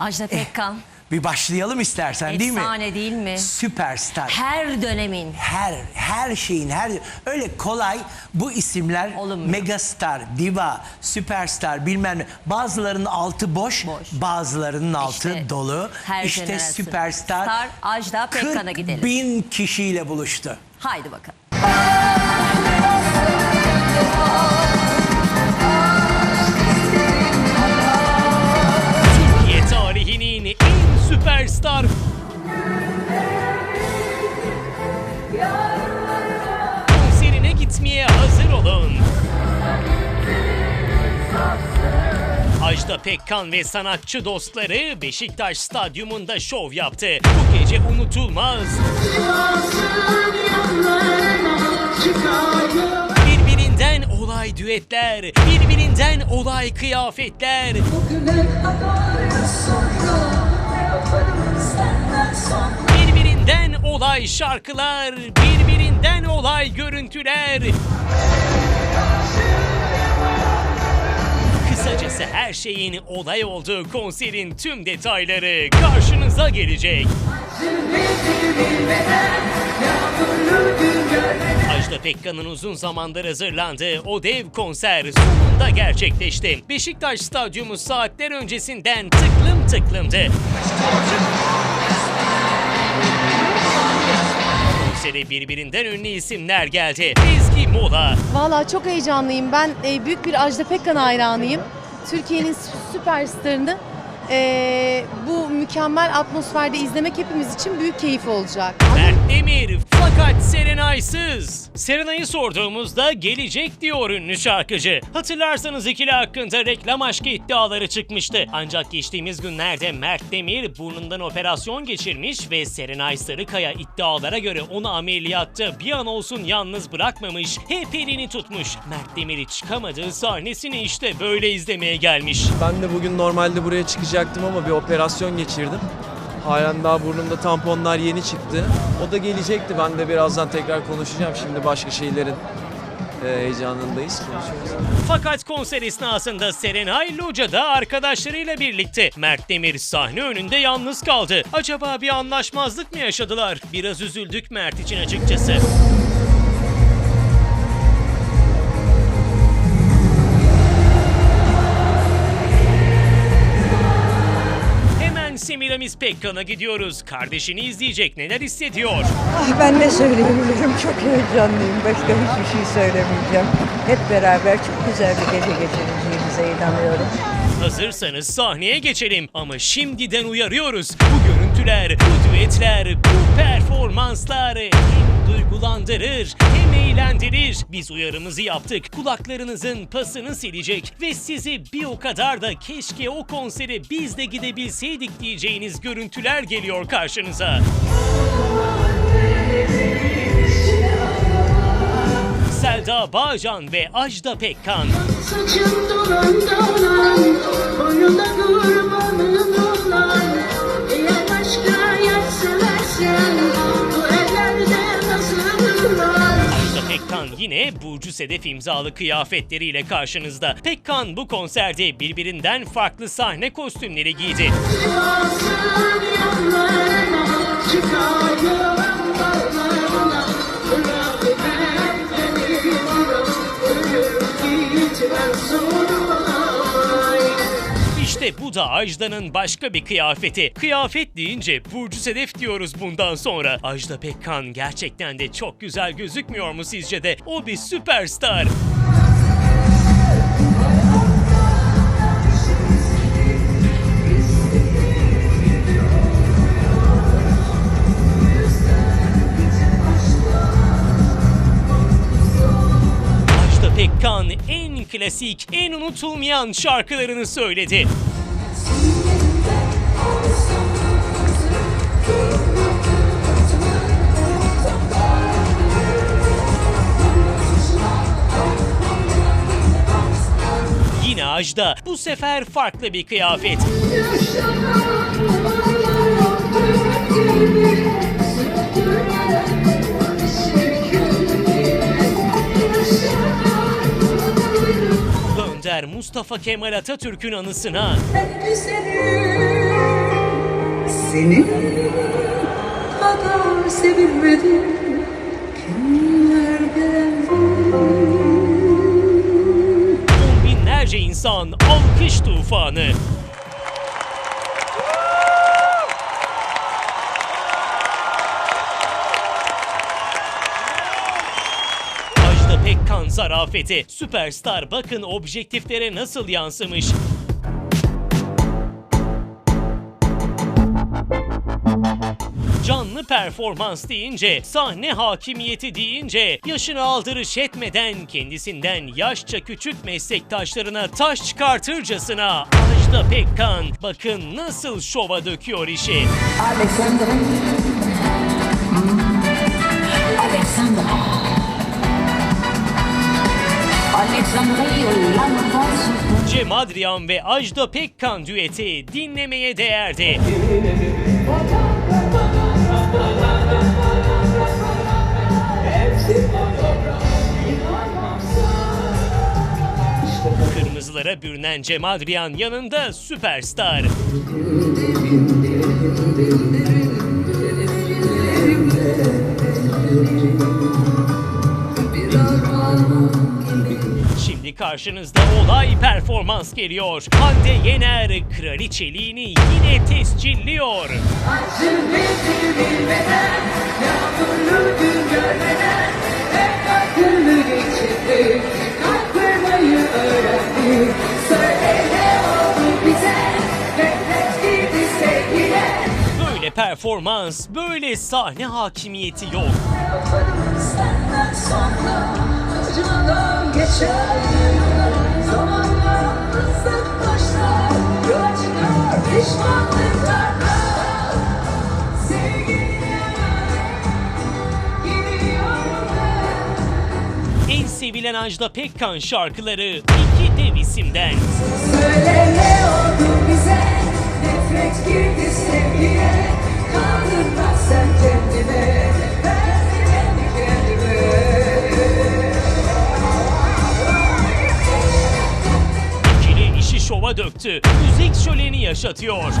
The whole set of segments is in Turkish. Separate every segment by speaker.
Speaker 1: Ajda Pekkan.
Speaker 2: Bir başlayalım istersen değil mi?
Speaker 1: Efsane değil mi?
Speaker 2: Süperstar.
Speaker 1: Her dönemin.
Speaker 2: her her şeyin her öyle kolay bu isimler
Speaker 1: Olunmuyor.
Speaker 2: megastar, diva, süperstar bilmem ne. Bazılarının altı boş,
Speaker 1: Boş.
Speaker 2: bazılarının altı
Speaker 1: İşte
Speaker 2: dolu.
Speaker 1: her
Speaker 2: işte
Speaker 1: jenerasyon.
Speaker 2: süperstar
Speaker 1: Star Ajda Pekkan'a
Speaker 2: 40
Speaker 1: gidelim.
Speaker 2: bin kişiyle buluştu.
Speaker 1: Haydi bakalım.
Speaker 3: süperstar konserine gitmeye hazır olun. Ajda Pekkan ve sanatçı dostları Beşiktaş Stadyumunda şov yaptı. Bu gece unutulmaz. Birbirinden olay düetler, birbirinden olay kıyafetler, olay şarkılar, birbirinden olay görüntüler. Kısacası her şeyin olay olduğu konserin tüm detayları karşınıza gelecek. Ajda Pekkan'ın uzun zamandır hazırlandığı o dev konser sonunda gerçekleşti. Beşiktaş Stadyumu saatler öncesinden tıklım tıklımdı. Konsere birbirinden ünlü isimler geldi. Ezgi Mola,
Speaker 4: Valla çok heyecanlıyım. Ben e, büyük bir Ajda Pekkan hayranıyım. Türkiye'nin sü- süperstarını e, bu mükemmel atmosferde izlemek hepimiz için büyük keyif olacak.
Speaker 3: Mert Demir fakat Serenay'sız. Serenay'ı sorduğumuzda gelecek diyor ünlü şarkıcı. Hatırlarsanız ikili hakkında reklam aşkı iddiaları çıkmıştı. Ancak geçtiğimiz günlerde Mert Demir burnundan operasyon geçirmiş ve Serenay Sarıkaya iddialara göre onu ameliyatta bir an olsun yalnız bırakmamış, hep elini tutmuş. Mert Demir'i çıkamadığı sahnesini işte böyle izlemeye gelmiş.
Speaker 5: Ben de bugün normalde buraya çıkacaktım ama bir operasyon geçirdim. Halen daha burnumda tamponlar yeni çıktı. O da gelecekti. Ben de birazdan tekrar konuşacağım. Şimdi başka şeylerin e, heyecanındayız.
Speaker 3: Fakat konser esnasında Serenay Loca'da arkadaşlarıyla birlikte Mert Demir sahne önünde yalnız kaldı. Acaba bir anlaşmazlık mı yaşadılar? Biraz üzüldük Mert için açıkçası. Semiramis Pekkan'a gidiyoruz. Kardeşini izleyecek neler hissediyor?
Speaker 6: Ah ben ne söyleyebilirim? Çok heyecanlıyım. Başka hiçbir şey söylemeyeceğim. Hep beraber çok güzel bir gece geçireceğimize inanıyorum.
Speaker 3: Hazırsanız sahneye geçelim ama şimdiden uyarıyoruz. Bu görüntüler, bu düetler, bu performanslar hem duygulandırır hem eğlendirir. Biz uyarımızı yaptık. Kulaklarınızın pasını silecek ve sizi bir o kadar da keşke o konsere biz de gidebilseydik diyeceğiniz görüntüler geliyor karşınıza. Selda Bağcan ve Ajda Pekkan.
Speaker 7: Saçın dolan dolan, boynunda kurbanın olan. Eğer başka yer seversen,
Speaker 3: Pekkan yine Burcu Sedef imzalı kıyafetleriyle karşınızda. Pekkan bu konserde birbirinden farklı sahne kostümleri giydi.
Speaker 7: Sivas'ın yanlarına, çıkardım
Speaker 3: İşte bu da Ajda'nın başka bir kıyafeti. Kıyafet deyince Burcu Sedef diyoruz bundan sonra. Ajda Pekkan gerçekten de çok güzel gözükmüyor mu sizce de? O bir süperstar. Klasik, en unutulmayan şarkılarını söyledi. Yine Ajda, bu sefer farklı bir kıyafet. Önder Mustafa Kemal Atatürk'ün anısına
Speaker 7: Seni kadar sevilmedim kimlerden
Speaker 3: On binlerce insan alkış tufanı. Zarafeti. Süperstar bakın objektiflere nasıl yansımış. Canlı performans deyince, sahne hakimiyeti deyince, yaşını aldırış etmeden kendisinden yaşça küçük meslektaşlarına taş çıkartırcasına Ajda Pekkan bakın nasıl şova döküyor işi.
Speaker 8: Alexandra. Alexandra.
Speaker 3: Cem Adrian ve Ajda Pekkan düeti dinlemeye değerdi. Kırmızılara bürünen Cem Adrian yanında süperstar. Karşınızda olay performans geliyor. Hande Yener kraliçeliğini yine tescilliyor. Böyle performans, böyle sahne hakimiyeti yok.
Speaker 7: Senden sonra acımadan geçer. Zamanla ıslak başlar. Çıkar pişmanlıklarla
Speaker 3: En sevilen Ajda Pekkan şarkıları iki dev isimden.
Speaker 7: Söyle ne oldu bize? Nefret girdi sevgiye. Kaldırmaz sen kendine
Speaker 3: şova döktü. Müzik şöleni yaşatıyor.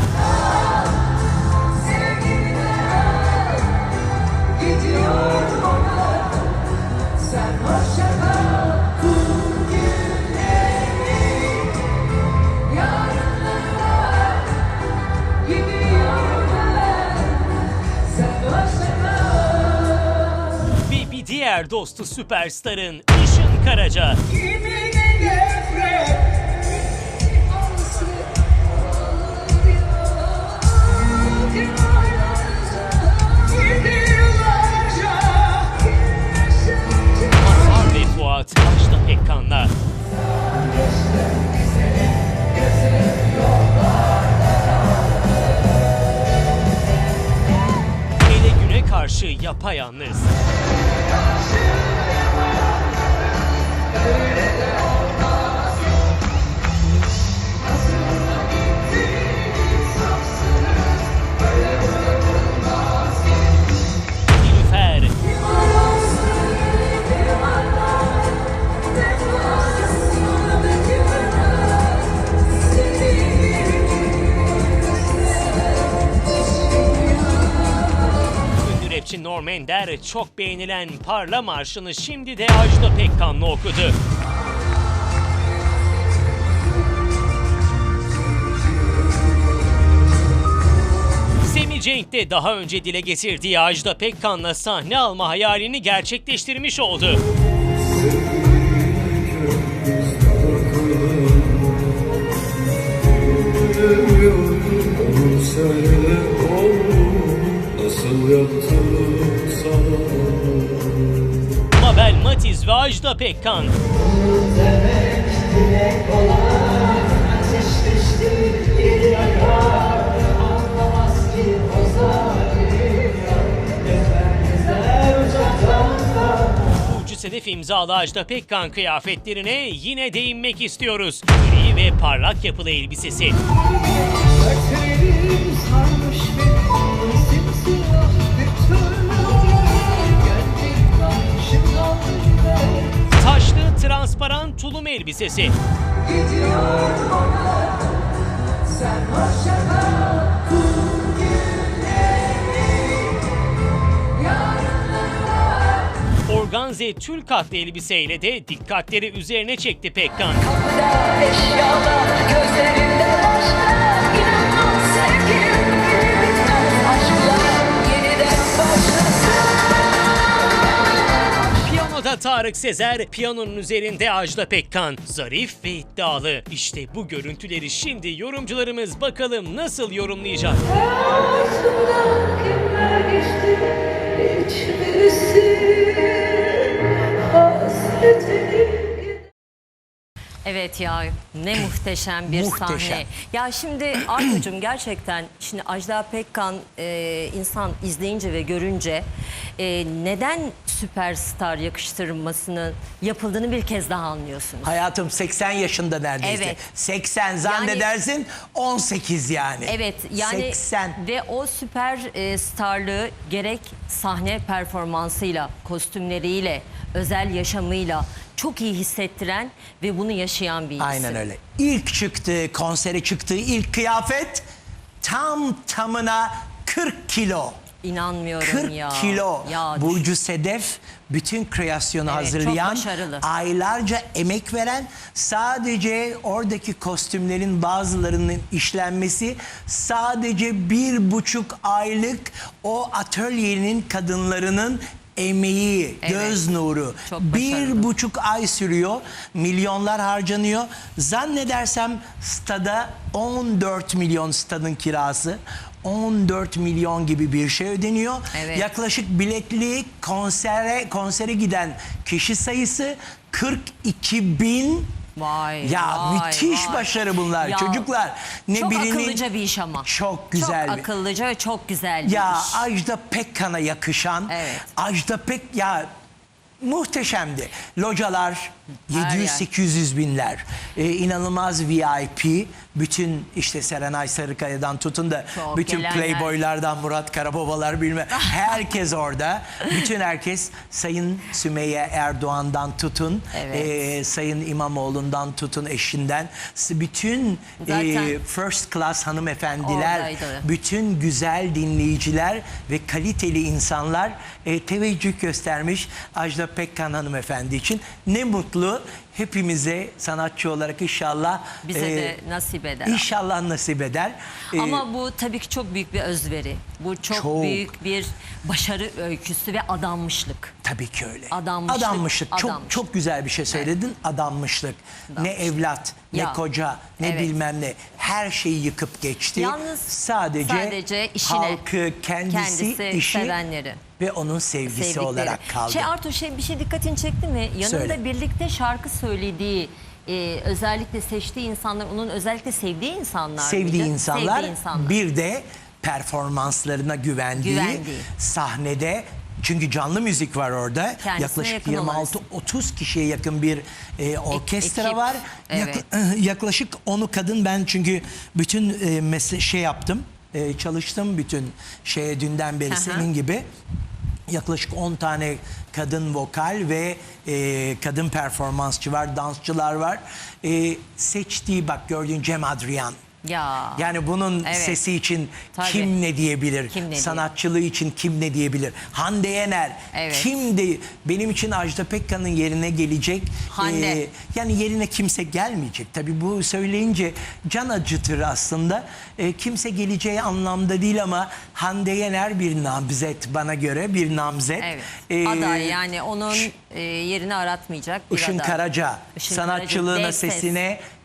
Speaker 7: Gidiyorum ona Sen hoşça kal
Speaker 3: diğer dostu süperstarın Işın Karaca.
Speaker 7: Kimine
Speaker 3: Ajda Pekkan'la. Ele güne karşı yapayalnız. Çok beğenilen Parla Marşı'nı şimdi de Ajda Pekkan'la okudu. Semih Cenk de daha önce dile getirdiği Ajda Pekkan'la sahne alma hayalini gerçekleştirmiş oldu.
Speaker 9: Onu
Speaker 3: Mabel Matiz ve Ajda Pekkan. Burcu Sedef imzalı Ajda Pekkan kıyafetlerine yine değinmek istiyoruz. Gri ve parlak yapılı elbisesi. transparan tulum elbisesi.
Speaker 7: Onlar,
Speaker 3: Organze tül katlı elbiseyle de dikkatleri üzerine çekti Pekkan.
Speaker 7: Kapıda eşyalar,
Speaker 3: gözlerim Tarık Sezer, piyanonun üzerinde Ajda Pekkan. Zarif ve iddialı. İşte bu görüntüleri şimdi yorumcularımız bakalım nasıl yorumlayacak.
Speaker 7: Başımdan kimler hasretini
Speaker 1: Evet ya ne muhteşem bir
Speaker 2: Muhteşem.
Speaker 1: sahne. Ya şimdi Artucuğum gerçekten şimdi Ajda Pekkan e, insan izleyince ve görünce e, neden süperstar yakıştırmasının yapıldığını bir kez daha anlıyorsunuz.
Speaker 2: Hayatım 80 yaşında neredeyse.
Speaker 1: Evet.
Speaker 2: 80 zannedersin 18 yani.
Speaker 1: Evet yani
Speaker 2: 80.
Speaker 1: ve o süper e, starlığı gerek sahne performansıyla, kostümleriyle, özel yaşamıyla çok iyi hissettiren ve bunu yaşayan bir isim.
Speaker 2: Aynen öyle. İlk çıktığı, konsere çıktığı ilk kıyafet tam tamına 40 kilo.
Speaker 1: İnanmıyorum
Speaker 2: 40
Speaker 1: ya.
Speaker 2: kilo.
Speaker 1: Ya
Speaker 2: Burcu Sedef bütün kreasyonu
Speaker 1: Evet,
Speaker 2: hazırlayan, aylarca emek veren, sadece oradaki kostümlerin bazılarının işlenmesi sadece bir buçuk aylık o atölyenin kadınlarının emeği,
Speaker 1: Evet,
Speaker 2: göz nuru.
Speaker 1: çok
Speaker 2: bir buçuk ay sürüyor. Milyonlar harcanıyor. Zannedersem stada 14 milyon stadın kirası. 14 milyon gibi bir şey ödeniyor.
Speaker 1: Evet.
Speaker 2: Yaklaşık biletli konsere konsere giden kişi sayısı 42 bin.
Speaker 1: Vay,
Speaker 2: Ya
Speaker 1: vay,
Speaker 2: müthiş
Speaker 1: vay.
Speaker 2: başarı bunlar
Speaker 1: Ya,
Speaker 2: çocuklar. Ne
Speaker 1: çok
Speaker 2: birinin
Speaker 1: akıllıca bir iş ama.
Speaker 2: Çok güzel.
Speaker 1: Çok akıllıca ve çok güzel bir
Speaker 2: ya
Speaker 1: iş.
Speaker 2: Ajda Pekkan'a yakışan,
Speaker 1: Evet.
Speaker 2: Ajda Pek ya muhteşemdi. Localar
Speaker 1: Her
Speaker 2: 700-800 binler. Ee, inanılmaz VIP. Bütün işte Serenay Sarıkaya'dan tutun da
Speaker 1: Çok
Speaker 2: bütün
Speaker 1: gelenler.
Speaker 2: Playboy'lardan Murat Karababalar bilme. Herkes orada. Bütün herkes Sayın Sümeyye Erdoğan'dan tutun.
Speaker 1: Evet.
Speaker 2: ee, Sayın İmamoğlu'ndan tutun eşinden. Bütün
Speaker 1: Zaten-
Speaker 2: ee, first class hanımefendiler,
Speaker 1: Oradaydı.
Speaker 2: bütün güzel dinleyiciler ve kaliteli insanlar e, teveccüh göstermiş Ajda Pekkan hanımefendi için. Ne mutlu hepimize sanatçı olarak inşallah
Speaker 1: Bize
Speaker 2: e,
Speaker 1: de nasip eder.
Speaker 2: İnşallah nasip eder. E,
Speaker 1: Ama bu tabii ki çok büyük bir özveri. Bu çok,
Speaker 2: Çok.
Speaker 1: büyük bir başarı öyküsü ve adanmışlık.
Speaker 2: Tabii ki öyle.
Speaker 1: Adanmışlık,
Speaker 2: Adanmışlık. Çok
Speaker 1: adanmışlık.
Speaker 2: çok güzel bir şey söyledin. Adanmışlık. Ne evlat, ne
Speaker 1: Ya,
Speaker 2: koca, ne
Speaker 1: evet.
Speaker 2: bilmem ne. Her şeyi yıkıp geçti.
Speaker 1: Yalnız
Speaker 2: sadece,
Speaker 1: sadece işine,
Speaker 2: halkı, kendisi,
Speaker 1: kendisi,
Speaker 2: işi
Speaker 1: sevenleri.
Speaker 2: Ve onun sevgisi
Speaker 1: Sevdikleri.
Speaker 2: olarak kaldı.
Speaker 1: Şey Artur şey bir şey dikkatini çekti mi? Yanında
Speaker 2: Söyle.
Speaker 1: birlikte şarkı söylediği e, özellikle seçtiği insanlar, onun özellikle sevdiği insanlar
Speaker 2: sevdiği
Speaker 1: mıydı?
Speaker 2: insanlar,
Speaker 1: Sevdiği insanlar.
Speaker 2: bir de performanslarına güvendiği,
Speaker 1: Güvendiği.
Speaker 2: sahnede çünkü canlı müzik var orada.
Speaker 1: Kendisine
Speaker 2: yaklaşık
Speaker 1: yakın olan
Speaker 2: 26-30 kişiye yakın bir e, orkestra
Speaker 1: ekip,
Speaker 2: var.
Speaker 1: evet.
Speaker 2: yaklaşık onu kadın ben çünkü bütün e, mes- şey yaptım. E, çalıştım bütün şeye dünden beri
Speaker 1: Aha.
Speaker 2: senin gibi. Yaklaşık 10 tane kadın vokal ve e, kadın performansçı var, dansçılar var. E, seçtiği bak gördüğün Cem Adrian.
Speaker 1: Ya.
Speaker 2: Yani bunun
Speaker 1: Evet.
Speaker 2: sesi için
Speaker 1: Tabii.
Speaker 2: kim ne diyebilir?
Speaker 1: Kim ne
Speaker 2: Sanatçılığı için kim ne diyebilir? Hande Yener.
Speaker 1: Evet.
Speaker 2: Kim de benim için Ajda Pekkan'ın yerine gelecek.
Speaker 1: Hande.
Speaker 2: e, yani yerine kimse gelmeyecek. Tabii bu söyleyince can acıtır aslında. E, kimse geleceği anlamda değil ama Hande Yener bir namzet bana göre bir namzet.
Speaker 1: Evet.
Speaker 2: E,
Speaker 1: aday yani onun e, yerini aratmayacak bir
Speaker 2: Işın
Speaker 1: aday.
Speaker 2: Karaca
Speaker 1: Işın
Speaker 2: sanatçılığına
Speaker 1: Karaca, dev ses.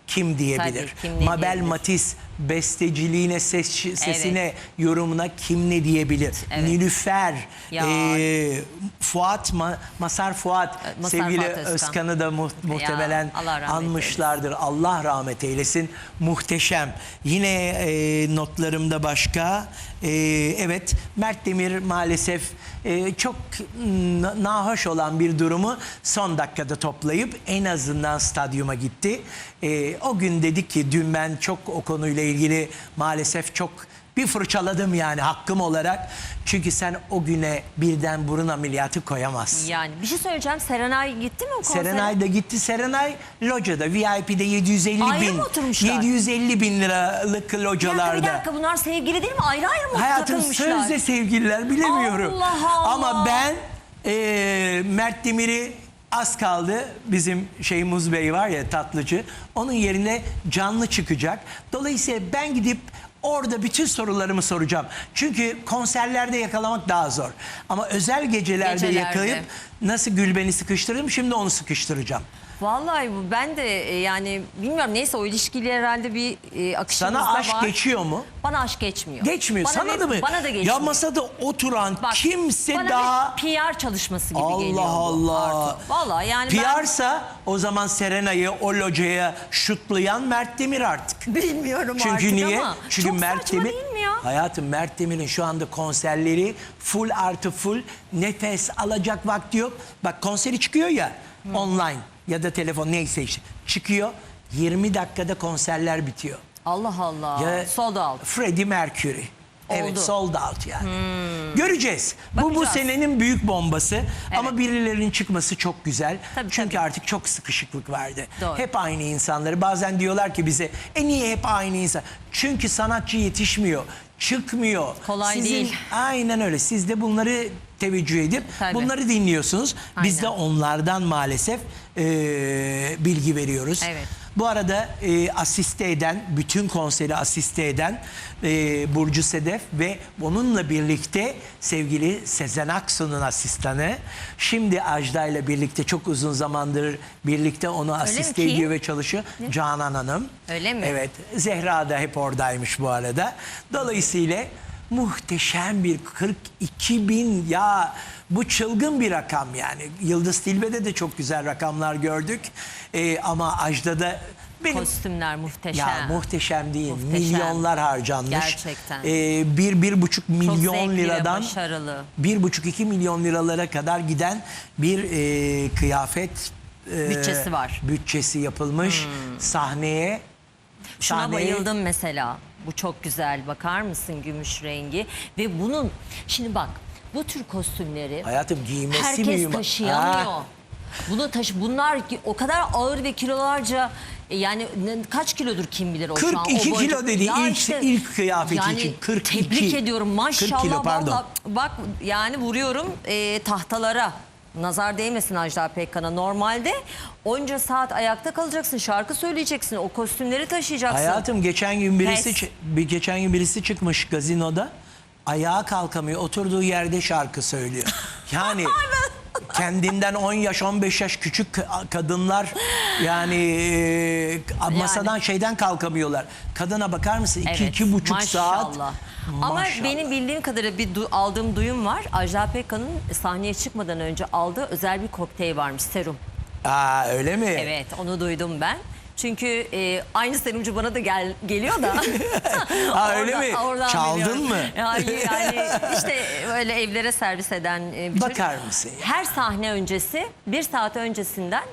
Speaker 2: Kim diyebilir?
Speaker 1: Tabii, kim
Speaker 2: Mabel
Speaker 1: diyebilir?
Speaker 2: Matiz besteciliğine ses, sesine yorumuna kim ne diyebilir?
Speaker 1: Evet.
Speaker 2: Nilüfer,
Speaker 1: Ya.
Speaker 2: e, Fuat Ma- Masar Fuat,
Speaker 1: Masar
Speaker 2: sevgili
Speaker 1: Fuat Özkan.
Speaker 2: Özkan'ı da mu- muhtemelen
Speaker 1: Allah rahmet
Speaker 2: anmışlardır. Allah rahmet eylesin. Muhteşem. Yine e, notlarımda başka. E, evet Mert Demir maalesef e, çok nahoş olan bir durumu son dakikada toplayıp en azından stadyuma gitti. E, o gün dedik ki dün ben çok o konuyla ilgili maalesef çok bir fırçaladım yani hakkım olarak. Çünkü sen o güne birden burun ameliyatı koyamazsın.
Speaker 1: Yani bir şey söyleyeceğim. Serenay gitti mi o konsere?
Speaker 2: Serenay da gitti. Serenay locada VIP'de 750
Speaker 1: Ayrı
Speaker 2: bin.
Speaker 1: mı oturmuşlar?
Speaker 2: 750 bin liralık
Speaker 1: Bir dakika,
Speaker 2: localarda.
Speaker 1: bir dakika bunlar sevgili değil mi? Ayrı ayrı mı
Speaker 2: Hayatım
Speaker 1: takılmışlar?
Speaker 2: sözde sevgililer bilemiyorum.
Speaker 1: Allah Allah.
Speaker 2: Ama ben Ee, Mert Demir'i az kaldı. Bizim Şeyhmuz Bey var ya tatlıcı. Onun yerine canlı çıkacak. Dolayısıyla ben gidip orada bütün sorularımı soracağım. Çünkü konserlerde yakalamak daha zor. Ama özel gecelerde,
Speaker 1: Gecelerde.
Speaker 2: yakalayıp nasıl Gülben'i sıkıştırdım şimdi onu sıkıştıracağım.
Speaker 1: Vallahi bu ben de e, yani bilmiyorum neyse o ilişkiyle herhalde bir e, akışımızda
Speaker 2: Sana aşk
Speaker 1: var.
Speaker 2: geçiyor mu?
Speaker 1: Bana aşk geçmiyor.
Speaker 2: Geçmiyor.
Speaker 1: Bana
Speaker 2: Sana
Speaker 1: ve-
Speaker 2: da mı?
Speaker 1: Bana da geçmiyor.
Speaker 2: Ya masada oturan
Speaker 1: Bak,
Speaker 2: kimse
Speaker 1: bana
Speaker 2: daha...
Speaker 1: bir PR çalışması gibi
Speaker 2: Allah
Speaker 1: geliyor bu
Speaker 2: Allah.
Speaker 1: Artu. Vallahi yani ben
Speaker 2: PR'sa o zaman Serena'yı o locaya şutlayan Mert Demir artık.
Speaker 1: bilmiyorum
Speaker 2: Çünkü
Speaker 1: artık
Speaker 2: niye?
Speaker 1: ama
Speaker 2: Çünkü
Speaker 1: çok
Speaker 2: Mert
Speaker 1: saçma
Speaker 2: Demir
Speaker 1: değil mi ya?
Speaker 2: Hayatım Mert Demir'in şu anda konserleri full artı full nefes alacak vakti yok. Bak konseri çıkıyor ya online ya da telefon neyse işte çıkıyor 20 dakikada konserler bitiyor.
Speaker 1: Allah Allah.
Speaker 2: Ya
Speaker 1: Sold out.
Speaker 2: Freddie Mercury. Evet
Speaker 1: Oldu. Hmm.
Speaker 2: sold out yani. Göreceğiz. Bu bu
Speaker 1: Bakacağız.
Speaker 2: senenin büyük bombası ama birilerinin çıkması çok güzel.
Speaker 1: Tabii,
Speaker 2: Çünkü
Speaker 1: tabii.
Speaker 2: artık çok sıkışıklık vardı.
Speaker 1: Doğru.
Speaker 2: Hep aynı insanları. Bazen diyorlar ki bize e niye hep aynı insan? Çünkü sanatçı yetişmiyor. Çıkmıyor.
Speaker 1: Kolay
Speaker 2: Sizin-
Speaker 1: değil.
Speaker 2: Aynen öyle. Siz de bunları teveccüh edip
Speaker 1: Tabii.
Speaker 2: bunları dinliyorsunuz. Biz de
Speaker 1: Aynen.
Speaker 2: onlardan maalesef e, bilgi veriyoruz.
Speaker 1: Evet.
Speaker 2: Bu arada e, asiste eden, bütün konseri asiste eden e, Burcu Sedef ve onunla birlikte sevgili Sezen Aksu'nun asistanı. Şimdi Ajda ile birlikte çok uzun zamandır birlikte onu asiste ediyor ve çalışıyor. Canan Hanım.
Speaker 1: Öyle mi?
Speaker 2: Evet. Zehra da hep oradaymış bu arada. Dolayısıyla muhteşem bir 42 bin ya bu çılgın bir rakam yani. Yıldız Tilbe'de de çok güzel rakamlar gördük. Ee, ama Ajda'da benim
Speaker 1: Kostümler muhteşem.
Speaker 2: ya muhteşem değil.
Speaker 1: Muhteşem.
Speaker 2: Milyonlar harcanmış.
Speaker 1: Gerçekten.
Speaker 2: Ee, bir, bir buçuk
Speaker 1: Çok
Speaker 2: milyon
Speaker 1: ve
Speaker 2: liradan
Speaker 1: başarılı.
Speaker 2: bir buçuk iki milyon liralara kadar giden bir e, kıyafet e,
Speaker 1: Bütçesi var. Hmm.
Speaker 2: Bütçesi yapılmış sahneye.
Speaker 1: Şuna
Speaker 2: sahneye-
Speaker 1: bayıldım mesela. Bu çok güzel. Bakar mısın gümüş rengi? Ve bunun şimdi bak bu tür kostümleri
Speaker 2: Hayatım giymesi
Speaker 1: herkes
Speaker 2: mühim.
Speaker 1: taşıyamıyor.
Speaker 2: Ha.
Speaker 1: Bunu taşı bunlar o kadar ağır ve kilolarca e, yani ne- kaç kilodur kim bilir o şu an.
Speaker 2: 42
Speaker 1: o
Speaker 2: kilo dedi
Speaker 1: Ya
Speaker 2: ilk- ilk kıyafeti
Speaker 1: yani
Speaker 2: için, 42.
Speaker 1: Tebrik ediyorum
Speaker 2: 40
Speaker 1: maşallah.
Speaker 2: kilo, pardon.
Speaker 1: vallahi. bak yani vuruyorum e, tahtalara. Nazar değmesin Ajda Pekkan'a. Normalde onca saat ayakta kalacaksın, şarkı söyleyeceksin, o kostümleri taşıyacaksın.
Speaker 2: Hayatım geçen gün birisi
Speaker 1: Pes.
Speaker 2: çı- bir geçen gün birisi çıkmış gazinoda. Ayağa kalkamıyor. Oturduğu yerde şarkı söylüyor. Yani kendinden 10 yaş 15 yaş küçük ka- kadınlar yani, e, masadan şeyden kalkamıyorlar. Kadına bakar mısın? 2
Speaker 1: Evet,
Speaker 2: iki buçuk saat.
Speaker 1: maşallah. Ama
Speaker 2: Maşallah.
Speaker 1: benim bildiğim kadarıyla bir du- aldığım duyum var. Ajda Pekkan'ın sahneye çıkmadan önce aldığı özel bir kokteyl varmış, serum.
Speaker 2: Aa öyle mi?
Speaker 1: Evet, onu duydum ben. Çünkü e, aynı serumcu bana da gel geliyor da.
Speaker 2: Ha, öyle mi? Çaldın
Speaker 1: biliyorum.
Speaker 2: mı?
Speaker 1: Yani, yani işte öyle evlere servis eden e, bir
Speaker 2: Bakar
Speaker 1: çocuk.
Speaker 2: mısın?
Speaker 1: Her sahne öncesi bir saat öncesinden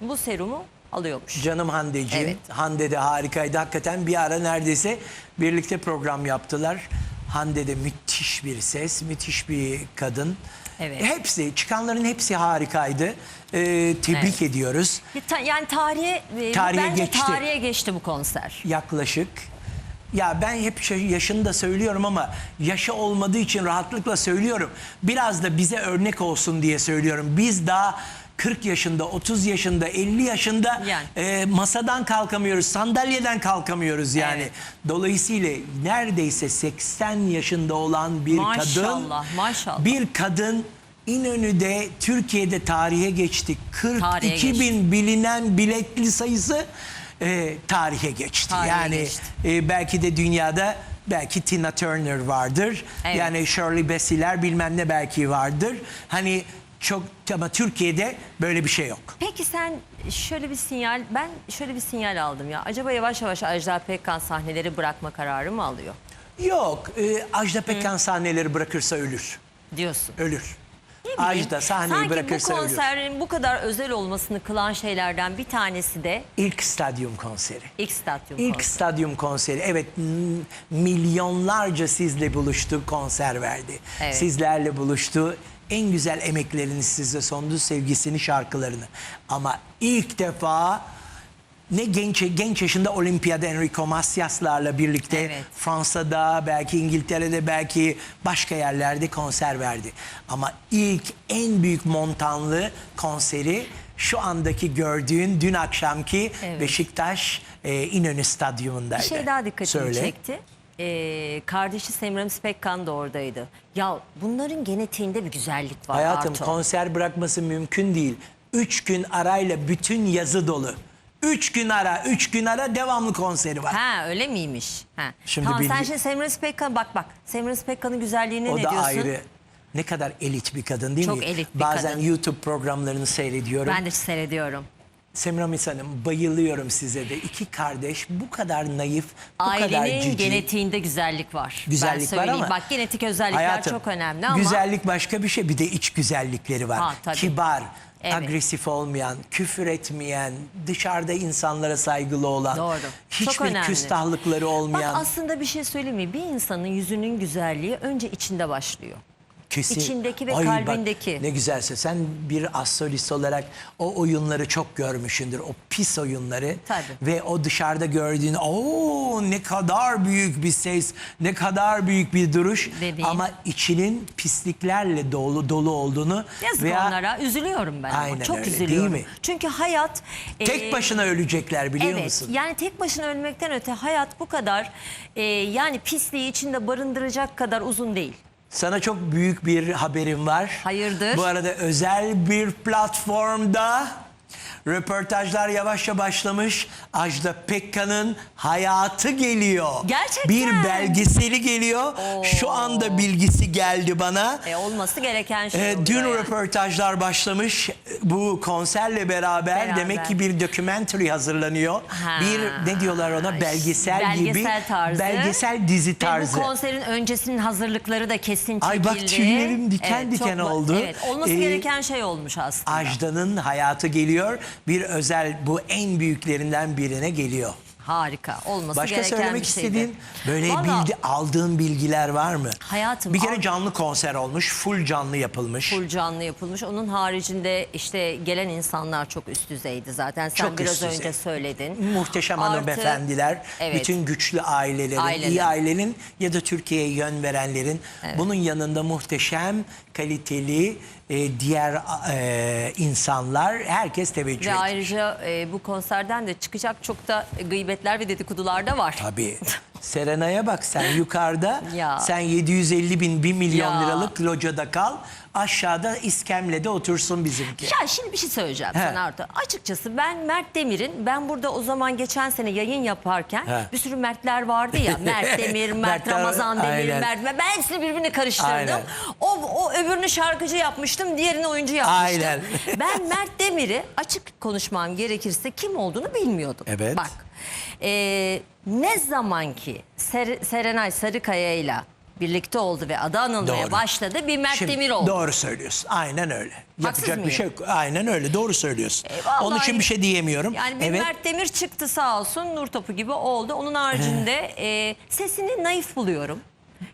Speaker 1: bu serumu alıyormuş.
Speaker 2: Canım Hande'ciğim.
Speaker 1: Evet.
Speaker 2: Hande de harikaydı. Hakikaten bir ara neredeyse birlikte program yaptılar. Hande de müthiş bir ses, müthiş bir kadın.
Speaker 1: Evet.
Speaker 2: Hepsi, çıkanların hepsi harikaydı. Ee, tebrik
Speaker 1: Evet.
Speaker 2: ediyoruz.
Speaker 1: Yani tarihe, e,
Speaker 2: Tarihe
Speaker 1: bence
Speaker 2: geçti.
Speaker 1: tarihe geçti bu konser.
Speaker 2: Yaklaşık. Ya ben hep yaşını da söylüyorum ama yaşı olmadığı için rahatlıkla söylüyorum. Biraz da bize örnek olsun diye söylüyorum. Biz daha 40 yaşında, 30 yaşında, 50 yaşında
Speaker 1: Yani.
Speaker 2: e, masadan kalkamıyoruz, sandalyeden kalkamıyoruz yani.
Speaker 1: Evet.
Speaker 2: Dolayısıyla neredeyse 80 yaşında olan bir kadın,
Speaker 1: Maşallah, maşallah.
Speaker 2: bir kadın İnönü'de Türkiye'de tarihe geçti. 42
Speaker 1: Tarihe geçti.
Speaker 2: bin bilinen biletli sayısı e, tarihe geçti.
Speaker 1: Tarihe
Speaker 2: yani
Speaker 1: geçti.
Speaker 2: e, belki de dünyada belki Tina Turner vardır.
Speaker 1: Evet.
Speaker 2: Yani Shirley Bassey'ler bilmem ne belki vardır. Hani çok ama Türkiye'de böyle bir şey yok.
Speaker 1: Peki sen şöyle bir sinyal, ben şöyle bir sinyal aldım ya. Acaba yavaş yavaş Ajda Pekkan sahneleri bırakma kararı mı alıyor?
Speaker 2: Yok. E, Ajda Pekkan sahneleri bırakırsa ölür.
Speaker 1: Diyorsun.
Speaker 2: Ölür.
Speaker 1: Ne bileyim,
Speaker 2: Ajda sahneyi
Speaker 1: Sanki
Speaker 2: bırakırsa
Speaker 1: bu
Speaker 2: ölür.
Speaker 1: konserin bu kadar özel olmasını kılan şeylerden bir tanesi de
Speaker 2: İlk stadyum konseri.
Speaker 1: ilk stadyum
Speaker 2: İlk
Speaker 1: konseri.
Speaker 2: stadyum konseri. Evet m- milyonlarca sizle buluştu, konser verdi.
Speaker 1: Evet.
Speaker 2: Sizlerle buluştu. En güzel emeklerini size sundu, sevgisini, şarkılarını. Ama ilk defa ne genç genç yaşında olimpiyada Enrico Macias'larla birlikte
Speaker 1: Evet.
Speaker 2: Fransa'da belki İngiltere'de belki başka yerlerde konser verdi. Ama ilk en büyük montanlı konseri şu andaki gördüğün dün akşamki
Speaker 1: Evet.
Speaker 2: Beşiktaş e, İnönü Stadyumundaydı.
Speaker 1: Bir şey daha dikkatimi
Speaker 2: Söyle.
Speaker 1: çekti. Ee, kardeşi Semiramis Pekkan da oradaydı. Ya bunların genetiğinde bir güzellik var
Speaker 2: Hayatım
Speaker 1: Arto.
Speaker 2: konser bırakması mümkün değil. Üç gün arayla bütün yazı dolu. Üç gün ara, üç gün ara devamlı konseri var.
Speaker 1: Ha öyle miymiş? Ha.
Speaker 2: Şimdi
Speaker 1: tamam sen
Speaker 2: bilgi-
Speaker 1: şimdi Semiramis Pekkan bak bak. Semiramis Pekkan'ın güzelliğine
Speaker 2: o
Speaker 1: ne
Speaker 2: da
Speaker 1: diyorsun?
Speaker 2: ayrı. Ne kadar elit bir kadın değil
Speaker 1: Çok
Speaker 2: mi?
Speaker 1: elit bir
Speaker 2: Bazen
Speaker 1: kadın.
Speaker 2: YouTube programlarını seyrediyorum.
Speaker 1: Ben de seyrediyorum.
Speaker 2: Semiramis Hanım bayılıyorum size de. İki kardeş bu kadar naif, bu kadar
Speaker 1: Ailenin
Speaker 2: cici.
Speaker 1: genetiğinde güzellik var. ben
Speaker 2: Güzellik var
Speaker 1: söyleyeyim.
Speaker 2: ama
Speaker 1: Bak genetik özellikler
Speaker 2: Hayatım,
Speaker 1: çok önemli ama
Speaker 2: Güzellik başka bir şey bir de iç güzellikleri var.
Speaker 1: Ha, tabii.
Speaker 2: Kibar,
Speaker 1: Evet.
Speaker 2: agresif olmayan, küfür etmeyen, dışarıda insanlara saygılı olan,
Speaker 1: Doğru. Çok
Speaker 2: hiçbir
Speaker 1: önemli.
Speaker 2: küstahlıkları olmayan.
Speaker 1: Bak aslında bir şey söyleyeyim mi? Bir insanın yüzünün güzelliği önce içinde başlıyor.
Speaker 2: Kesin.
Speaker 1: İçindeki ve
Speaker 2: Ay bak,
Speaker 1: kalbindeki.
Speaker 2: ne güzelse sen bir astrolist olarak o oyunları çok görmüşsündür. O pis oyunları.
Speaker 1: Tabii.
Speaker 2: Ve o dışarıda gördüğün o ne kadar büyük bir ses, ne kadar büyük bir duruş.
Speaker 1: Dediğin.
Speaker 2: Ama içinin pisliklerle dolu dolu olduğunu
Speaker 1: Yazık
Speaker 2: veya
Speaker 1: onlara üzülüyorum ben.
Speaker 2: Aynen
Speaker 1: Çok
Speaker 2: öyle,
Speaker 1: üzülüyorum.
Speaker 2: değil mi?
Speaker 1: Çünkü hayat...
Speaker 2: tek
Speaker 1: e,
Speaker 2: başına ölecekler biliyor
Speaker 1: evet,
Speaker 2: musun?
Speaker 1: yani tek başına ölmekten öte hayat bu kadar e, yani pisliği içinde barındıracak kadar uzun değil.
Speaker 2: Sana çok büyük bir haberim var.
Speaker 1: Hayırdır?
Speaker 2: Bu arada özel bir platformda röportajlar yavaşça başlamış. Ajda Pekkan'ın hayatı geliyor.
Speaker 1: Gerçekten.
Speaker 2: Bir belgeseli geliyor. Şu anda bilgisi geldi bana.
Speaker 1: E, olması gereken şey oluyor
Speaker 2: dün
Speaker 1: yani.
Speaker 2: röportajlar başlamış. Bu konserle beraber,
Speaker 1: Beraber.
Speaker 2: demek ki bir documentary hazırlanıyor.
Speaker 1: Ha.
Speaker 2: Bir ne diyorlar ona belgesel, gibi.
Speaker 1: Belgesel tarzı.
Speaker 2: Belgesel dizi
Speaker 1: Ve
Speaker 2: tarzı.
Speaker 1: bu konserin öncesinin hazırlıkları da kesin çekildi.
Speaker 2: Ay bak tüylerim diken diken
Speaker 1: çok-
Speaker 2: oldu.
Speaker 1: Evet olması
Speaker 2: Ee,
Speaker 1: gereken şey olmuş aslında.
Speaker 2: Ajda'nın hayatı geliyor. Bir özel bu en büyüklerinden birine geliyor.
Speaker 1: Harika olması
Speaker 2: Başka
Speaker 1: gereken
Speaker 2: söylemek
Speaker 1: bir şeydi.
Speaker 2: istediğin böyle
Speaker 1: Vallahi
Speaker 2: bildi aldığın bilgiler var mı?
Speaker 1: Hayatım,
Speaker 2: Bir kere
Speaker 1: al-
Speaker 2: canlı konser olmuş, full canlı yapılmış.
Speaker 1: full canlı yapılmış. Onun haricinde işte gelen insanlar çok üst düzeydi zaten. Sen
Speaker 2: Çok
Speaker 1: biraz
Speaker 2: üst düzey.
Speaker 1: önce söyledin.
Speaker 2: Muhteşem
Speaker 1: Artı-
Speaker 2: hanımefendiler,
Speaker 1: Evet.
Speaker 2: bütün güçlü ailelerin,
Speaker 1: Aileler.
Speaker 2: iyi ailenin ya da Türkiye'ye yön verenlerin bunun yanında muhteşem, kaliteli e, diğer e, insanlar herkes teveccüh
Speaker 1: Ve
Speaker 2: etmiş.
Speaker 1: ayrıca e, bu konserden de çıkacak çok da gıybetler ve dedikodular da var.
Speaker 2: Tabii. Serena'ya bak sen yukarıda
Speaker 1: Ya.
Speaker 2: sen 750 bin 1 milyon
Speaker 1: Ya.
Speaker 2: liralık locada kal aşağıda iskemlede otursun bizimki.
Speaker 1: Ya şimdi bir şey söyleyeceğim
Speaker 2: He.
Speaker 1: sana Artu. Açıkçası ben Mert Demir'in ben burada o zaman geçen sene yayın yaparken
Speaker 2: He.
Speaker 1: bir sürü Mertler vardı ya. Mert Demir, Mert
Speaker 2: Mertler-
Speaker 1: Ramazan Demir,
Speaker 2: aynen.
Speaker 1: Mert. Ben hepsini birbirine karıştırdım.
Speaker 2: Aynen.
Speaker 1: O, o öbürünü şarkıcı yapmıştım, diğerini oyuncu yapmıştım.
Speaker 2: Aynen.
Speaker 1: ben Mert Demir'i açık konuşmam gerekirse kim olduğunu bilmiyordum.
Speaker 2: Evet.
Speaker 1: Bak e, ne zaman ki Ser- Serenay Sarıkaya'yla birlikte oldu ve adı anılmaya
Speaker 2: Doğru.
Speaker 1: başladı bir Mert
Speaker 2: Şimdi
Speaker 1: Demir oldu.
Speaker 2: Doğru söylüyorsun. Aynen öyle.
Speaker 1: Haksız
Speaker 2: Yapacak bir
Speaker 1: mıyım?
Speaker 2: şey yok. Aynen öyle. Doğru söylüyorsun.
Speaker 1: E, vallahi-
Speaker 2: Onun için bir şey diyemiyorum.
Speaker 1: Yani bir
Speaker 2: evet.
Speaker 1: Mert Demir çıktı sağ olsun nur topu gibi oldu. Onun haricinde e, sesini naif buluyorum.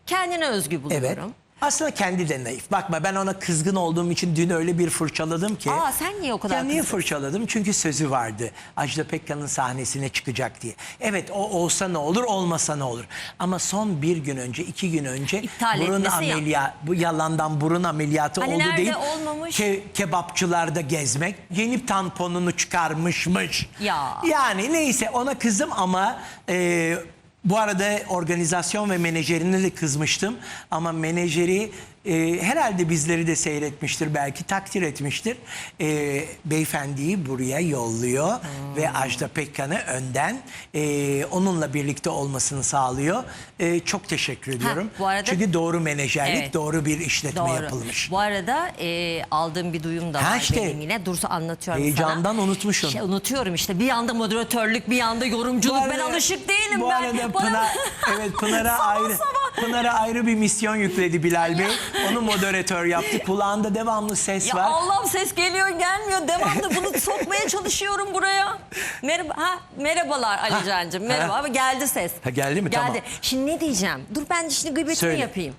Speaker 1: Kendine özgü buluyorum.
Speaker 2: Aslında kendi de naif. Bakma ben ona kızgın olduğum için dün öyle bir fırçaladım ki.
Speaker 1: Aa, sen niye o kadar
Speaker 2: niye
Speaker 1: kızdın?
Speaker 2: fırçaladım? Çünkü sözü vardı. Ajda Pekkan'ın sahnesine çıkacak diye. Evet o olsa ne olur olmasa ne olur. Ama son bir gün önce iki gün önce
Speaker 1: İptal
Speaker 2: burun
Speaker 1: etmesi ya.
Speaker 2: ameliyatı bu yalandan burun ameliyatı
Speaker 1: Hani
Speaker 2: oldu
Speaker 1: nerede
Speaker 2: deyip
Speaker 1: olmamış?
Speaker 2: ke- kebapçılarda gezmek. Yeni tamponunu çıkarmışmış.
Speaker 1: Ya.
Speaker 2: Yani neyse ona kızdım ama e, bu arada organizasyon ve menajerine de kızmıştım. Ama menajeri e, herhalde bizleri de seyretmiştir belki takdir etmiştir. E, beyefendiyi buraya yolluyor
Speaker 1: Hmm.
Speaker 2: ve Ajda Pekkan'ı önden e, onunla birlikte olmasını sağlıyor. E, çok teşekkür ediyorum.
Speaker 1: bu arada-
Speaker 2: Çünkü doğru menajerlik,
Speaker 1: Evet.
Speaker 2: doğru bir işletme
Speaker 1: Doğru.
Speaker 2: yapılmış.
Speaker 1: Bu arada e, aldığım bir duyum da
Speaker 2: Ha
Speaker 1: var
Speaker 2: işte.
Speaker 1: benim yine. Dursa anlatıyorum
Speaker 2: Heyecandan
Speaker 1: sana.
Speaker 2: unutmuşsun.
Speaker 1: Şey, unutuyorum işte. Bir yanda moderatörlük, bir yanda yorumculuk. ben alışık değilim
Speaker 2: bu
Speaker 1: ben.
Speaker 2: arada
Speaker 1: Bana-
Speaker 2: Pınar, evet Pınar'a ayrı. Pınar'a ayrı bir misyon yükledi Bilal Bey. Onu moderatör yaptı. Kulağında devamlı ses
Speaker 1: Ya
Speaker 2: var.
Speaker 1: Allah'ım ses geliyor gelmiyor. Devamlı bunu sokmaya çalışıyorum buraya. Merhaba, ha, merhabalar Ali Can'cığım. Merhaba
Speaker 2: ha.
Speaker 1: ama geldi ses.
Speaker 2: Ha, geldi mi?
Speaker 1: Geldi.
Speaker 2: Tamam.
Speaker 1: Şimdi ne diyeceğim? Dur ben şimdi gıybetini
Speaker 2: Söyle.
Speaker 1: yapayım.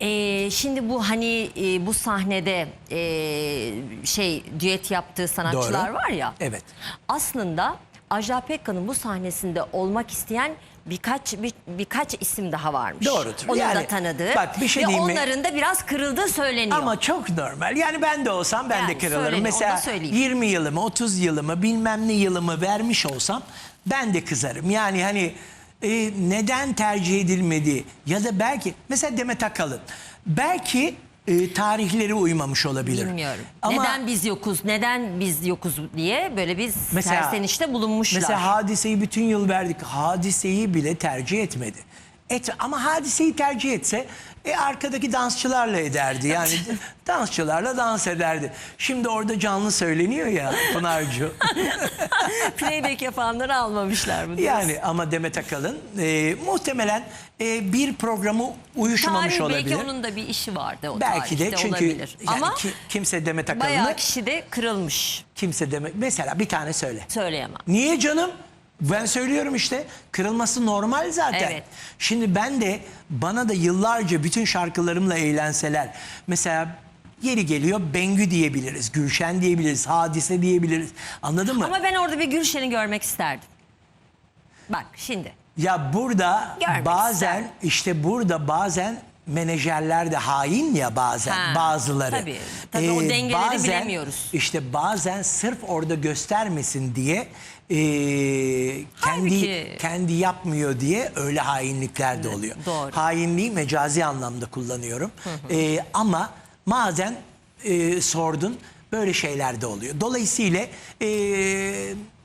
Speaker 1: Ee, şimdi bu hani e, bu sahnede e, şey düet yaptığı sanatçılar var ya.
Speaker 2: Evet.
Speaker 1: Aslında Ajda Pekkan'ın bu sahnesinde olmak isteyen birkaç bir, birkaç isim daha varmış.
Speaker 2: Doğrudur.
Speaker 1: Onun
Speaker 2: Yani
Speaker 1: da tanıdığı.
Speaker 2: bak bir şey
Speaker 1: ve
Speaker 2: diyeyim mi?
Speaker 1: onların da biraz kırıldığı söyleniyor.
Speaker 2: Ama çok normal. Yani ben de olsam ben de
Speaker 1: Yani
Speaker 2: kırılırım.
Speaker 1: onu da
Speaker 2: Mesela
Speaker 1: söyleyeyim.
Speaker 2: 20 yılımı, 30 yılımı, bilmem ne yılımı vermiş olsam ben de kızarım. Yani hani e, neden tercih edilmedi ya da belki mesela Demet Akalın belki e, tarihleri uymamış olabilir.
Speaker 1: Bilmiyorum.
Speaker 2: Ama
Speaker 1: neden biz yokuz, neden biz yokuz diye böyle bir
Speaker 2: Mesela-
Speaker 1: serzenişte bulunmuşlar.
Speaker 2: Mesela hadiseyi bütün yıl verdik. Hadiseyi bile tercih etmedi. Et, ama hadiseyi tercih etse e, arkadaki dansçılarla ederdi. Yani dansçılarla dans ederdi. Şimdi orada canlı söyleniyor ya Pınar'cığım.
Speaker 1: Playback yapanları almamışlar mı? diyorsun?
Speaker 2: yani ama Demet Akalın e, muhtemelen e, bir programı uyuşmamış
Speaker 1: Tarih
Speaker 2: olabilir.
Speaker 1: belki onun da bir işi vardı o
Speaker 2: Belki de
Speaker 1: tarihte
Speaker 2: çünkü
Speaker 1: olabilir.
Speaker 2: yani
Speaker 1: Ama
Speaker 2: ki- kimse Demet Akalın'ı
Speaker 1: bayağı kişi de kırılmış.
Speaker 2: kimse Demet mesela bir tane söyle.
Speaker 1: Söyleyemem.
Speaker 2: Niye canım? Ben söylüyorum işte kırılması normal zaten.
Speaker 1: Evet.
Speaker 2: Şimdi ben de bana da yıllarca bütün şarkılarımla eğlenseler. Mesela yeri geliyor Bengü diyebiliriz, Gülşen diyebiliriz, Hadise diyebiliriz. Anladın mı?
Speaker 1: Ama ben orada bir Gülşen'i görmek isterdim. Bak şimdi.
Speaker 2: Ya burada
Speaker 1: Görmek
Speaker 2: bazen
Speaker 1: isterdim.
Speaker 2: işte burada bazen menajerler de hain ya bazen
Speaker 1: Ha,
Speaker 2: bazıları. Ee,
Speaker 1: tabii. Tabii o dengeleri bilemiyoruz.
Speaker 2: İşte bazen sırf orada göstermesin diye e, kendi
Speaker 1: Halbuki-
Speaker 2: kendi yapmıyor diye öyle hainlikler de oluyor.
Speaker 1: doğru.
Speaker 2: Hainliği mecazi anlamda kullanıyorum. E, ama bazen e, sordun böyle şeyler de oluyor. Dolayısıyla e,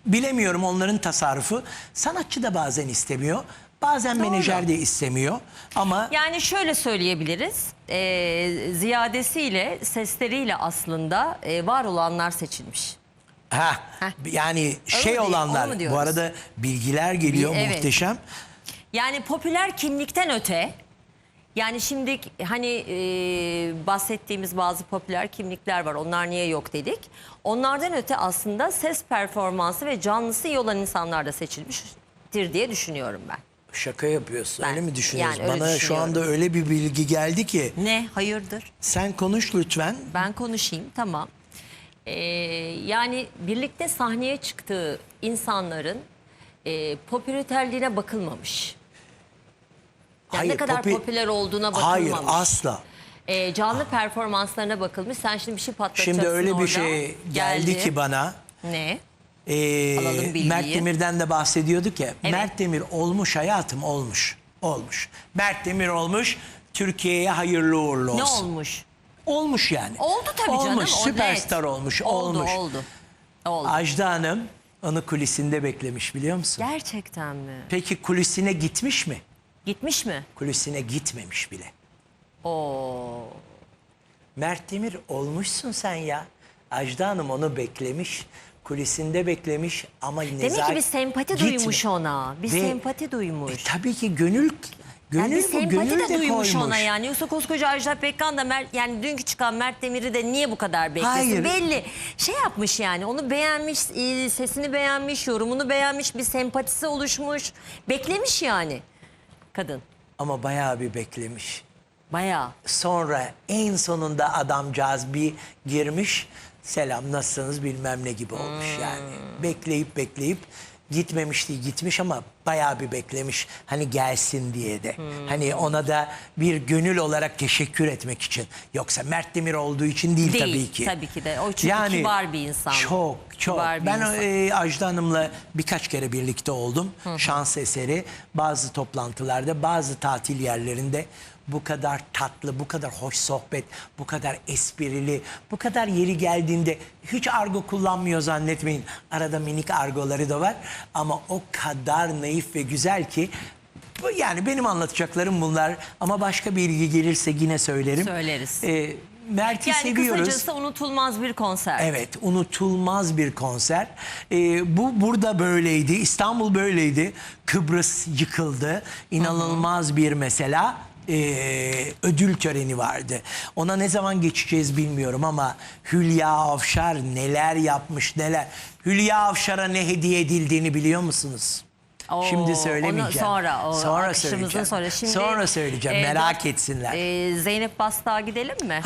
Speaker 2: bilemiyorum onların tasarrufu. Sanatçı da bazen istemiyor. Bazen menajer de istemiyor. Ama
Speaker 1: Yani şöyle söyleyebiliriz. Ee, ziyadesiyle, sesleriyle aslında e, var olanlar seçilmiş.
Speaker 2: Ha yani şey
Speaker 1: mu
Speaker 2: olanlar
Speaker 1: onu mu
Speaker 2: bu arada bilgiler geliyor
Speaker 1: Bir- evet.
Speaker 2: muhteşem.
Speaker 1: Yani popüler kimlikten öte yani şimdi hani e, bahsettiğimiz bazı popüler kimlikler var. Onlar niye yok dedik. Onlardan öte aslında ses performansı ve canlısı iyi olan insanlar da seçilmiştir diye düşünüyorum ben.
Speaker 2: Şaka yapıyorsun
Speaker 1: Ben-
Speaker 2: öyle mi düşünüyorsun?
Speaker 1: yani öyle
Speaker 2: Bana şu
Speaker 1: düşünüyorum.
Speaker 2: anda öyle bir bilgi geldi ki
Speaker 1: Ne? Hayırdır?
Speaker 2: sen konuş lütfen.
Speaker 1: Ben konuşayım tamam. Ee, yani birlikte sahneye çıktığı insanların e, popülerliğine bakılmamış. Yani ne kadar
Speaker 2: popi-
Speaker 1: popüler olduğuna
Speaker 2: Hayır
Speaker 1: bakılmamış.
Speaker 2: asla.
Speaker 1: Ee, canlı performanslarına bakılmış. Sen şimdi bir şey patlatacaksın
Speaker 2: Şimdi öyle
Speaker 1: orada.
Speaker 2: bir şey geldi ki bana.
Speaker 1: Ne?
Speaker 2: Ee,
Speaker 1: Alalım bilgiyi.
Speaker 2: Mert Demir'den de bahsediyorduk ya.
Speaker 1: Evet.
Speaker 2: Mert Demir olmuş hayatım olmuş. Olmuş. Mert Demir olmuş. Türkiye'ye hayırlı uğurlu
Speaker 1: Ne
Speaker 2: olsun.
Speaker 1: olmuş?
Speaker 2: Olmuş yani.
Speaker 1: Oldu tabii
Speaker 2: olmuş,
Speaker 1: canım. o
Speaker 2: Süperstar
Speaker 1: net.
Speaker 2: olmuş.
Speaker 1: Oldu,
Speaker 2: olmuş.
Speaker 1: oldu. Oldu.
Speaker 2: Ajda Hanım onu kulisinde beklemiş biliyor musun?
Speaker 1: Gerçekten mi?
Speaker 2: Peki kulisine gitmiş mi?
Speaker 1: Gitmiş mi?
Speaker 2: Kulisine gitmemiş bile.
Speaker 1: Oo.
Speaker 2: Mert Demir olmuşsun sen ya. Ajda Hanım onu beklemiş. Kulisinde beklemiş ama
Speaker 1: Demek
Speaker 2: nezaket...
Speaker 1: ki bir sempati
Speaker 2: Gitme.
Speaker 1: duymuş ona. Bir
Speaker 2: Ve-
Speaker 1: sempati duymuş.
Speaker 2: E, tabii ki gönül... Gönül
Speaker 1: Yani
Speaker 2: bu,
Speaker 1: sempati
Speaker 2: gönül
Speaker 1: de duymuş
Speaker 2: koymuş.
Speaker 1: ona yani. Yoksa koskoca Ajda Pekkan da Mert, yani dünkü çıkan Mert Demir'i de niye bu kadar beklesin?
Speaker 2: Hayır.
Speaker 1: Belli. Şey yapmış yani onu beğenmiş, e, sesini beğenmiş, yorumunu beğenmiş, bir sempatisi oluşmuş. Beklemiş yani kadın.
Speaker 2: Ama bayağı bir beklemiş.
Speaker 1: Bayağı.
Speaker 2: Sonra en sonunda adamcağız bir girmiş. Selam nasılsınız bilmem ne gibi olmuş
Speaker 1: Hmm.
Speaker 2: yani. Bekleyip bekleyip gitmemiş değil gitmiş ama bayağı bir beklemiş. Hani gelsin diye de. Hani ona da bir gönül olarak teşekkür etmek için. Yoksa Mert Demir olduğu için değil,
Speaker 1: Değil,
Speaker 2: tabii ki.
Speaker 1: tabii ki de. O çünkü kibar bir insan.
Speaker 2: Çok çok.
Speaker 1: Kibar bir
Speaker 2: ben
Speaker 1: insan.
Speaker 2: e, Ajda Hanım'la birkaç kere birlikte oldum. Şans eseri bazı toplantılarda, bazı tatil yerlerinde bu kadar tatlı, bu kadar hoş sohbet, bu kadar esprili, bu kadar yeri geldiğinde hiç argo kullanmıyor zannetmeyin. Arada minik argoları da var ama o kadar naif ve güzel ki bu yani benim anlatacaklarım bunlar ama başka bir ilgi gelirse yine söylerim.
Speaker 1: Söyleriz.
Speaker 2: E, Mert'i
Speaker 1: Yani
Speaker 2: seviyoruz.
Speaker 1: kısacası unutulmaz bir konser.
Speaker 2: Evet unutulmaz bir konser. Ee, bu burada böyleydi. İstanbul böyleydi. Kıbrıs yıkıldı. İnanılmaz bir mesela ee, ödül töreni vardı. Ona ne zaman geçeceğiz bilmiyorum ama Hülya Avşar neler yapmış neler. Hülya Avşar'a ne hediye edildiğini biliyor musunuz?
Speaker 1: Oo,
Speaker 2: Şimdi söylemeyeceğim.
Speaker 1: onu sonra, o
Speaker 2: sonra söyleyeceğim.
Speaker 1: sonra. Şimdi,
Speaker 2: sonra söyleyeceğim.
Speaker 1: e,
Speaker 2: Merak etsinler.
Speaker 1: e, Zeynep Bastık'a gidelim mi?